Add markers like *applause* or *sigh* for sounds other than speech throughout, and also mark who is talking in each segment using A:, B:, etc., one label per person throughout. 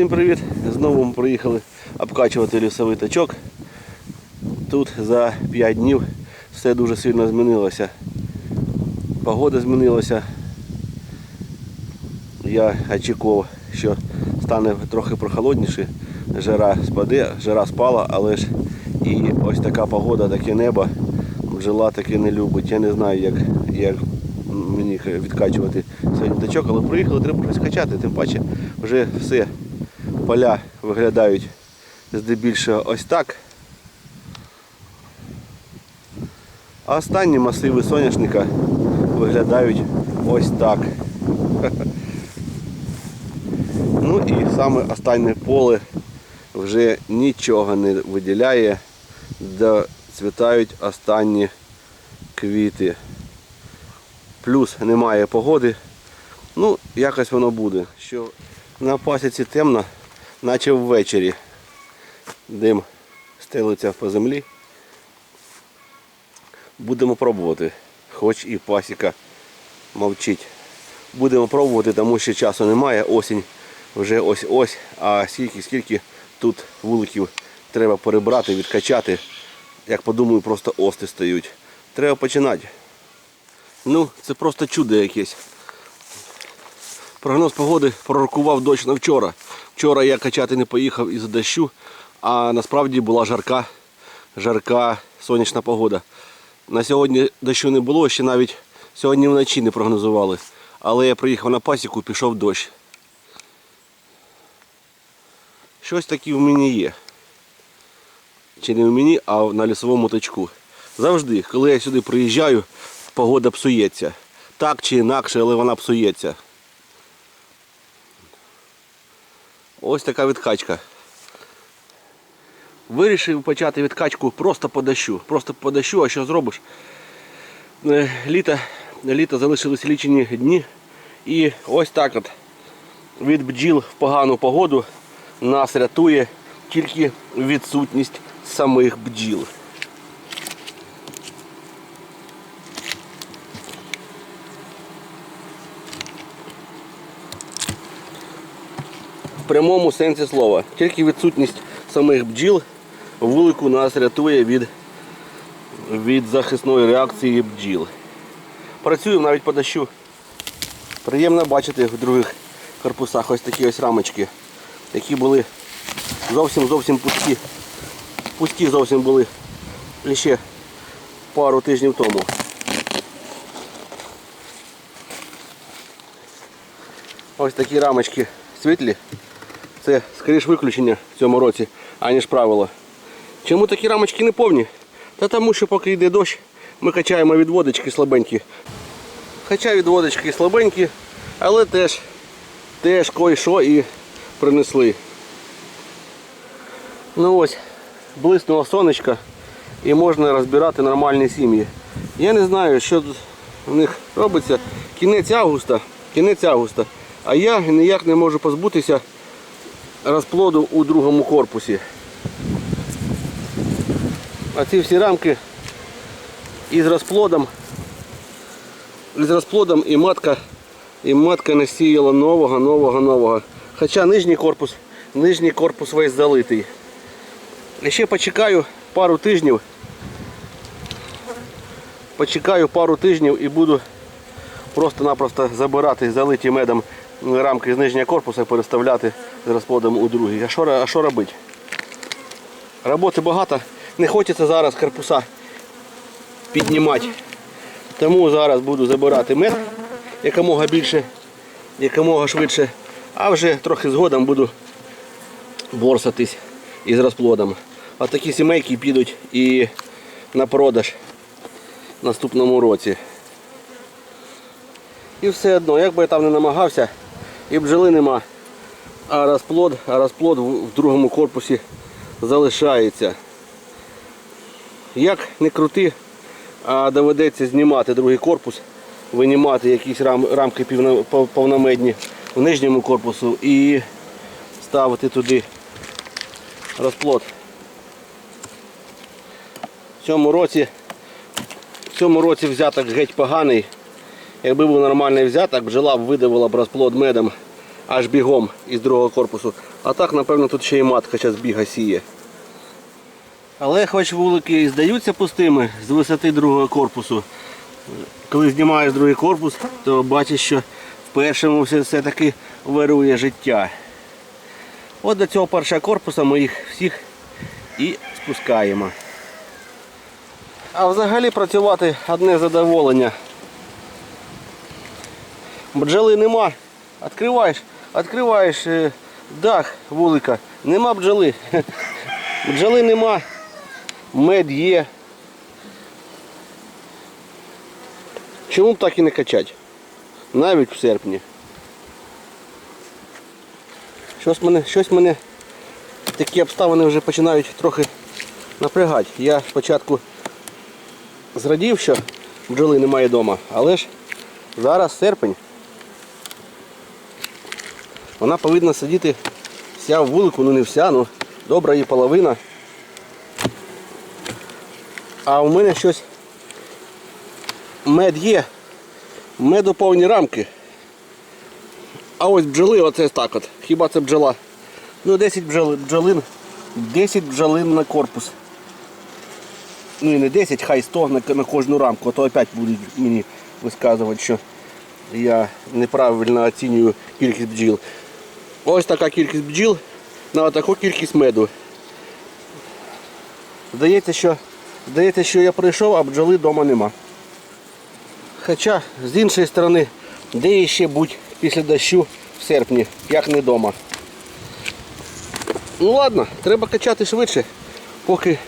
A: Всім привіт! Знову ми приїхали обкачувати лісовий тачок. Тут за 5 днів все дуже сильно змінилося. Погода змінилася. Я очікував, що стане трохи прохолодніше, жара спаде, жара спала, але ж і ось така погода, таке небо. Бджола таке не любить. Я не знаю, як, як мені відкачувати сьогодні тачок, але приїхали, треба щось качати. Тим паче вже все, поля виглядають здебільшого ось так. А останні масиви соняшника виглядають ось так. *laughs* Ну і саме останнє поле вже нічого не виділяє, доцвітають останні квіти. Плюс немає погоди. Ну, якось воно буде. Що на пасіці темно, наче ввечері. Дим стелиться по землі. Будемо пробувати. Хоч і пасіка мовчить. Будемо пробувати, тому що часу немає. Осінь вже ось-ось. А скільки, скільки тут вуликів треба перебрати, відкачати. Як подумаю, просто ости стають. Треба починати. Ну, це просто чудо якесь. Прогноз погоди пророкував дощ на вчора. Вчора я качати не поїхав із дощу, а насправді була жарка, жарка сонячна погода. На сьогодні дощу не було, ще навіть сьогодні вночі не прогнозували. Але я приїхав на пасіку, пішов дощ. Щось таке в мені є. Чи не в мені, а на лісовому точку. Завжди, коли я сюди приїжджаю, погода псується. Так чи інакше, але вона псується. Ось така відкачка. Вирішив почати відкачку просто по дощу. Просто по дощу, а що зробиш? Е, Літо, літо залишились лічені дні. І ось так от від бджіл в погану погоду нас рятує тільки відсутність самих бджіл. Прямому сенсі слова. Тільки відсутність самих бджіл вулику нас рятує від, від захисної реакції бджіл. Працюємо навіть по дощу. Приємно бачити в других корпусах ось такі ось рамочки, які були зовсім зовсім пусті. Пусті зовсім були ще пару тижнів тому. Ось такі рамочки світлі. Це скоріш виключення в цьому році, аніж правило. Чому такі рамочки не повні? Та тому що поки йде дощ, ми качаємо відводочки слабенькі. Хоча відводочки слабенькі, але теж, теж кое-що і принесли. Ну ось, блиснуло сонечко і можна розбирати нормальні сім'ї. Я не знаю, що тут у них робиться. Кінець августа, кінець августа. А я ніяк не можу позбутися розплоду у другому корпусі. А ці всі рамки із розплодом, із розплодом і матка, і матка насіяла нового, нового, нового. Хоча нижній корпус, нижній корпус весь залитий. І ще почекаю пару тижнів. Почекаю пару тижнів і буду просто-напросто забирати залиті медом рамки з нижнього корпусу і переставляти з розплодом у другий. А що, а що робити? Роботи багато. Не хочеться зараз корпуса піднімати. Тому зараз буду забирати мед якомога більше, якомога швидше. А вже трохи згодом буду борсатись із розплодом. А такі сімейки підуть і на продаж в наступному році. І все одно, як би я там не намагався, і бджоли нема, а розплод, а розплод в другому корпусі залишається. Як не крути, а доведеться знімати другий корпус, винімати якісь рам, рамки повномедні в нижньому корпусу і ставити туди розплод. В цьому році, в цьому році взяток геть поганий. Якби був нормальний взяток, бджола б видавила б розплод медом. Аж бігом із другого корпусу. А так, напевно, тут ще й матка зараз біга сіє. Але хоч вулики і здаються пустими з висоти другого корпусу, коли знімаєш другий корпус, то бачиш, що в першому все- все-таки вирує життя. От до цього першого корпуса ми їх всіх і спускаємо. А взагалі працювати одне задоволення. Бджоли нема. Відкриваєш, відкриваєш е, дах вулика, нема бджоли. Бджоли нема, мед є. Чому б так і не качати? Навіть в серпні. Щось мене, щось мене такі обставини вже починають трохи напрягати. Я спочатку зрадів, що бджоли немає вдома, але ж зараз серпень. Вона повинна сидіти вся в вулику, ну не вся, ну добра її половина. А у мене щось мед є, меду повні рамки. А ось бджоли оце так от. Хіба це бджола? Ну 10 бджоли, бджолин, 10 бджолин на корпус. Ну і не 10, хай 100 на, на кожну рамку, а то опять будуть мені висказувати, що я неправильно оцінюю кількість бджіл. Ось така кількість бджіл на таку кількість меду. Здається, що, здається, що я прийшов, а бджоли вдома нема. Хоча, з іншої сторони, де ще будь після дощу в серпні, як не вдома. Ну ладно, треба качати швидше, поки,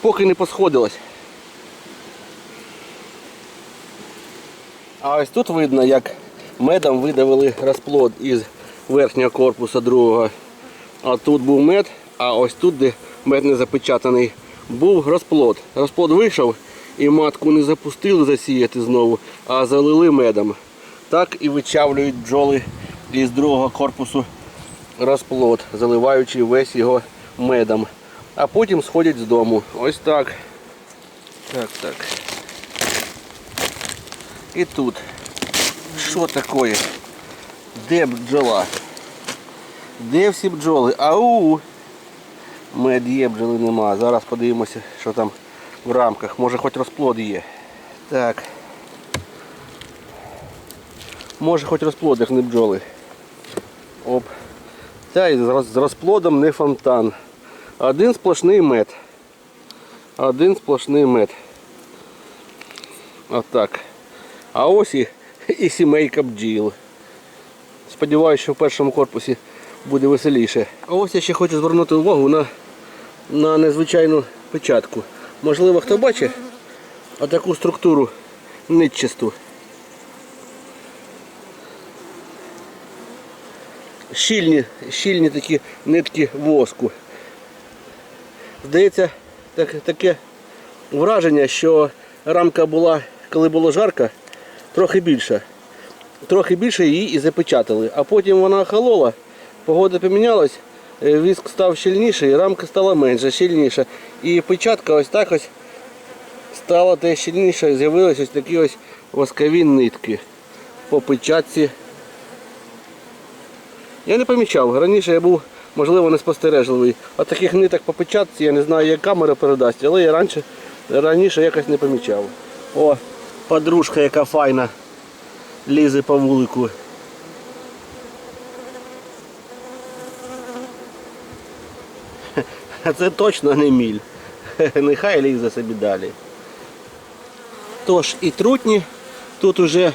A: поки не посходилось. А ось тут видно, як медом видавили розплод із верхнього корпуса другого. А тут був мед, а ось тут, де мед не запечатаний, був розплод. Розплод вийшов і матку не запустили засіяти знову, а залили медом. Так і вичавлюють бджоли із другого корпусу розплод, заливаючи весь його медом. А потім сходять з дому. Ось так. Так, так. І тут. Що таке? Де бджола? Де всі бджоли? Ау! Мед є, бджоли нема. Зараз подивимося, що там в рамках. Може хоч розплод є. Так. Може хоч розплод, як не бджоли. Оп. Та з з розплодом не фонтан. Один сплошний мед. Один сплошний мед. Отак. А ось і, *laughs* і сімейка бджіл. Сподіваюся, що в першому корпусі буде веселіше. А ось я ще хочу звернути увагу на, на незвичайну печатку. Можливо, хто бачить отаку структуру нитчасту. Щільні, щільні такі нитки воску. Здається, так, таке враження, що рамка була, коли було жарко, трохи більша. Трохи більше її і запечатали. А потім вона охолола, погода помінялась, е, віск став щільніший, рамка стала менша, щільніша. І печатка ось так ось стала теж щільніша, з'явились ось такі ось воскові нитки по печатці. Я не помічав, раніше я був, можливо, неспостережливий. А таких ниток по печатці я не знаю, як камера передасть, але я раніше, раніше якось не помічав. О, подружка яка файна лізе по вулику. Це точно не міль. *laughs* Нехай лізе собі далі. Тож і трутні тут уже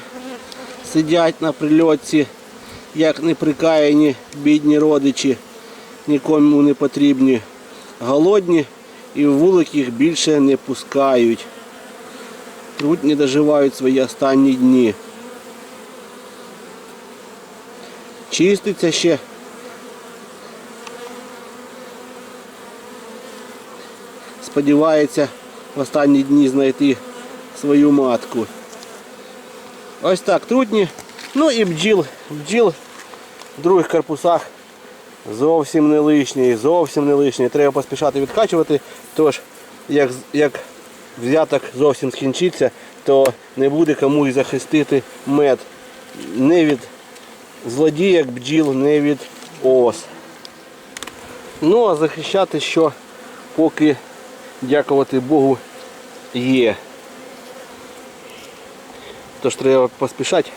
A: сидять на прильотці, як неприкаяні бідні родичі, нікому не потрібні, голодні і в вулик їх більше не пускають. Трутні доживають свої останні дні. Чиститься ще. Сподівається в останні дні знайти свою матку. Ось так трутні. Ну і бджіл. Бджіл в других корпусах зовсім не лишній, зовсім не лишній. Треба поспішати відкачувати. Тож, як, як взяток зовсім скінчиться, то не буде кому і захистити мед не від злодіяк бджіл не від ос. Ну а захищати що поки, дякувати Богу, є. Тож треба поспішати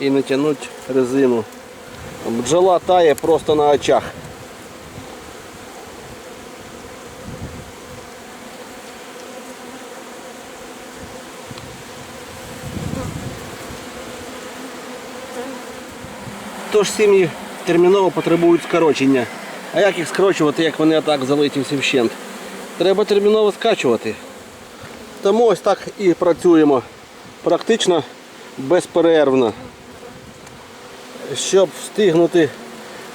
A: і натягнути резину. Бджола тає просто на очах. Тож сім'ї терміново потребують скорочення. А як їх скорочувати, як вони так залиті всі вщент? Треба терміново скачувати. Тому ось так і працюємо. Практично безперервно. Щоб встигнути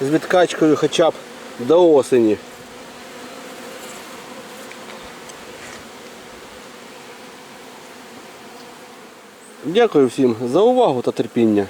A: з відкачкою хоча б до осені. Дякую всім за увагу та терпіння.